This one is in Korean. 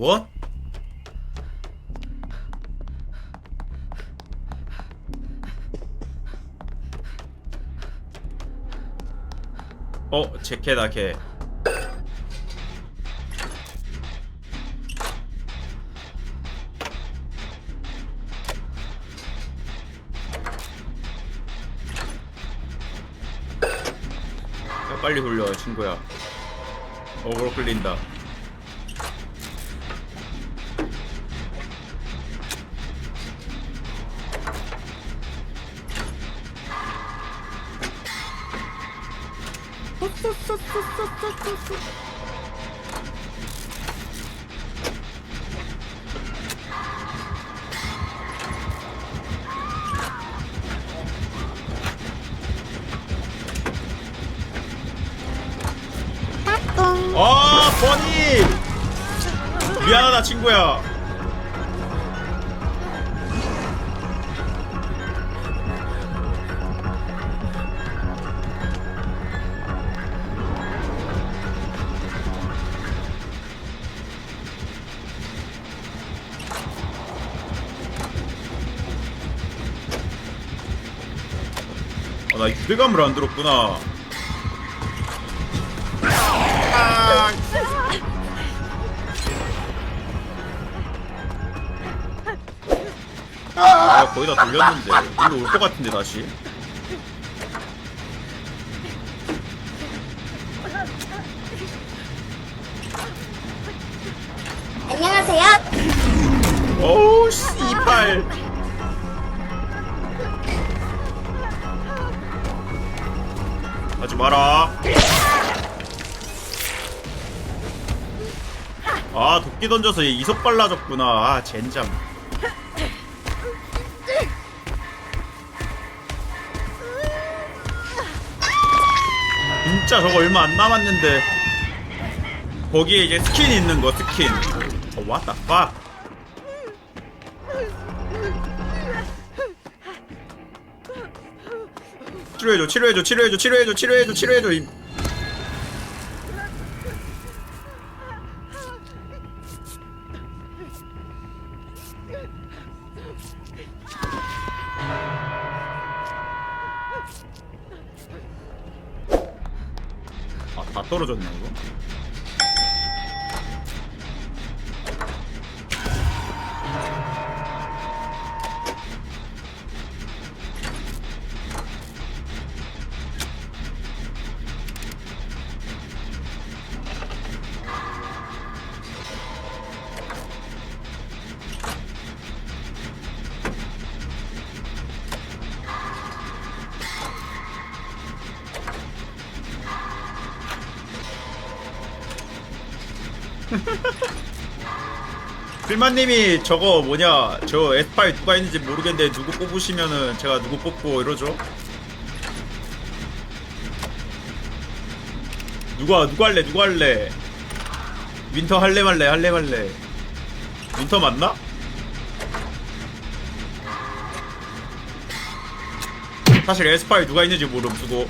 뭐? 어, 제캐다 걔. 야, 빨리 돌려, 친구야. 어그로 끌린다. 아, 버니! 미안하다, 친구야. 아, 나 유대감을 안 들었구나. 아 거의 다 돌렸는데 일로 올 것 같은데 다시 안녕하세요. 오우 씨발 마라. 아 도끼 던져서 얘 이석 발라졌구나. 아 젠장. 진짜 저거 얼마 안 남았는데. 거기에 이제 스킨 있는 거 스킨. 어 the fuck 치료해줘 치료해줘 치료해줘 치료해줘 치료해줘 치료해줘 이- 아, 다 떨어졌네, 이거? 필마님이 저거 뭐냐 저 에스파이 누가 있는지 모르겠는데 누구 뽑으시면은 제가 누구 뽑고 이러죠? 누가 누구 할래 누구 할래? 윈터 할래 말래 할래 말래. 윈터 맞나? 사실 에스파이 누가 있는지 모름 수고